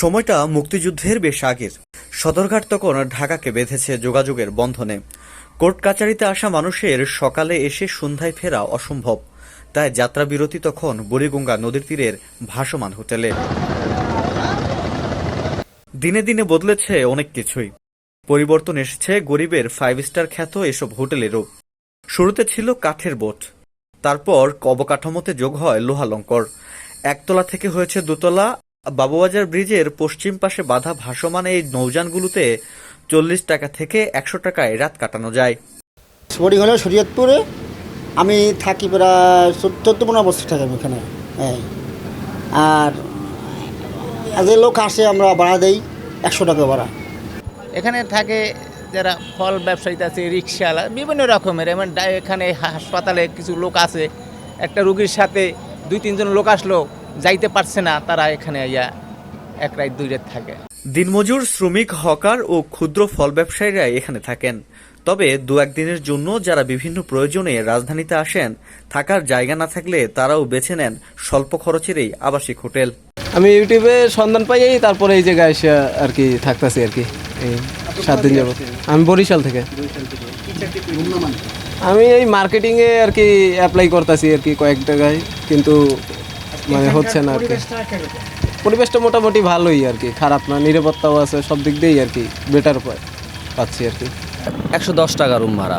সময়টা মুক্তিযুদ্ধের বেশ আগের। সদরঘাট তখন ঢাকাকে বেঁধেছে যোগাযোগের বন্ধনে। কোর্ট কাচারিতে আসা মানুষের সকালে এসে সন্ধ্যায় ফেরা অসম্ভব। তাই যাত্রা বিরতি তখন বুড়িগঙ্গা নদীর তীরের ভাসমান হোটেলে। দিনে দিনে বদলেছে অনেক কিছুই। পরিবর্তন এসেছে গরিবের ফাইভ স্টার খ্যাত এসব হোটেলেরও। শুরুতে ছিল কাঠের বোট। তারপর অবকাঠামোতে যোগ হয় লোহালঙ্কর। একতলা থেকে হয়েছে দোতলা বাবুবাজার ব্রিজের পশ্চিম পাশে বাধা ভাসমান এই নৌযানগুলোতে চল্লিশ টাকা থেকে একশো টাকায় রাত কাটানো যায়। হলো শরীয়তপুরে আমি থাকি প্রায় চোদ্দ চোদ্দ পনেরো বছর থাকি আমি এখানে হ্যাঁ আর যে লোক আসে আমরা ভাড়া দেই একশো টাকা ভাড়া। এখানে থাকে যারা ফল ব্যবসায়ী আছে রিক্সাওয়ালা বিভিন্ন রকমের। এমন এখানে হাসপাতালে কিছু লোক আছে একটা রুগীর সাথে দুই তিনজন লোক আসলো যাইতে পারছে না তারা এখানে ইয়া এক রাত দুই রাত থাকে। দিনমজুর শ্রমিক হকার ও ক্ষুদ্র ফল ব্যবসায়ীরা এখানে থাকেন। তবে দু একদিনের জন্য যারা বিভিন্ন প্রয়োজনে রাজধানীতে আসেন থাকার জায়গা না থাকলে তারাও বেছে নেন স্বল্প খরচের এই আবাসিক হোটেল। আমি ইউটিউবে সন্ধান পাই তারপরে এই জায়গায় এসে আর কি থাকতেছি আর কি। এই সাত দিন যাবত আমি বরিশাল থেকে। আমি এই মার্কেটিংয়ে আর কি অ্যাপ্লাই করতেছি আর কি কয়েক জায়গায়। কিন্তু মানে হচ্ছে না আর কি। পরিবেশটা মোটামুটি ভালোই আর কি। খারাপ না নিরাপত্তাও আছে সব দিক দিয়েই আর কি বেটার পাচ্ছি আর কি। একশো দশ টাকা রুম ভাড়া।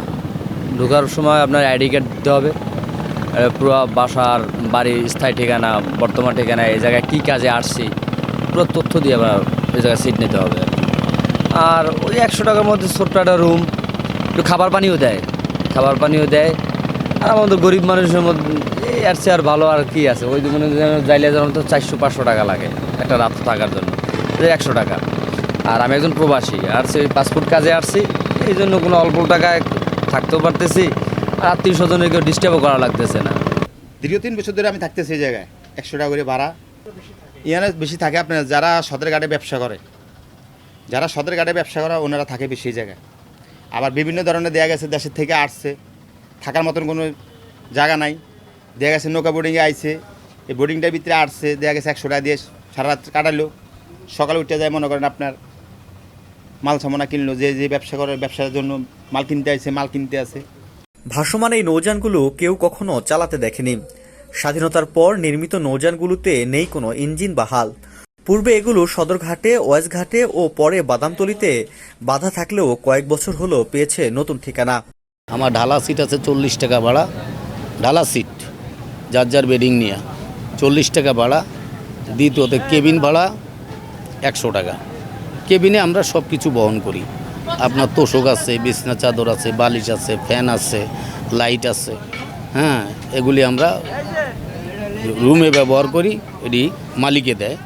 ঢোকার সময় আপনার আইডি কার্ড দিতে হবে। পুরো বাসার বাড়ির স্থায়ী ঠিকানা বর্তমান ঠিকানা এই জায়গায় কী কাজে আসছি পুরো তথ্য দিয়ে আপনার এই জায়গায় সিট নিতে হবে। আর ওই একশো টাকার মধ্যে ছোট্ট একটা রুম একটু খাবার পানিও দেয়। খাবার পানিও দেয়। আমাদের গরিব মানুষের মধ্যে এই আর চেয়ে আর ভালো আর কি আছে? ওই মানে যাইলে যেমন তো চারশো, পাঁচশো টাকা লাগে একটা রাত থাকার জন্য। একশো টাকা। আর আমি একজন প্রবাসী, আর সেই পাসপোর্ট কাজে আসছি। এই জন্য কোনো অল্প টাকায় থাকতেও পারতেছি। আর আত্মীয় স্বজনের কেউ ডিস্টার্বও করা লাগতেছে না। দীর্ঘ তিন বছর ধরে আমি থাকতেছি এই জায়গায়। একশো টাকা করে ভাড়া। ইয়ানে বেশি থাকে আপনার, যারা সদর ঘাটে ব্যবসা করে। যারা সদর ঘাটে ব্যবসা করে, ওনারা থাকে বেশি জায়গায়। আবার বিভিন্ন ধরনের দেয়া গেছে, দেশের থেকে আসছে। থাকার মতন কোনো জায়গা নাই। দেখা গেছে নৌকা বোর্ডিংয়ে আইছে। এই বোর্ডিংটার ভিতরে আসছে দেয়া গেছে একশো টাকা দিয়ে সারা রাত কাটালো। সকালে উঠে যায়, মনে করেন আপনার মাল সামনা কিনলো, যে যে ব্যবসা করে, ব্যবসার জন্য মাল কিনতে আসছে মাল কিনতে আছে। ভাসমান এই নৌযানগুলো কেউ কখনো চালাতে দেখেনি। স্বাধীনতার পর নির্মিত নৌযানগুলোতে নেই কোনো ইঞ্জিন বা হাল। পূর্বে এগুলো সদরঘাটে ওয়াজঘাটে ও পরে বাদামতলিতে বাধা থাকলেও কয়েক বছর হলো পেয়েছে নতুন ঠিকানা। আমার ঢালা সিট আছে চল্লিশ টাকা ভাড়া। ঢালা সিট যার যার বেডিং নিয়ে। চল্লিশ টাকা ভাড়া, দ্বিতীয়তে কেবিন ভাড়া একশো টাকা। কেবিনে আমরা সব কিছু বহন করি। আপনার তোষক আছে, বিছনা, চাদর আছে, বালিশ আছে ফ্যান আছে লাইট আছে। হ্যাঁ এগুলি আমরা রুমে ব্যবহার করি, এটি মালিকে দেয়।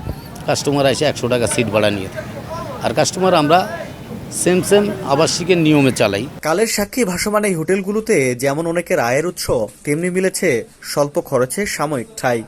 কাস্টমার এসে একশো টাকা সিট ভাড়া নিয়ে আর কাস্টমার আমরা সেম সেম আবাসিকের নিয়মে চালাই। কালের সাক্ষী ভাসমান এই হোটেলগুলোতে যেমন অনেকের আয়ের উৎস, তেমনি মিলেছে স্বল্প খরচে সাময়িক ঠাঁই।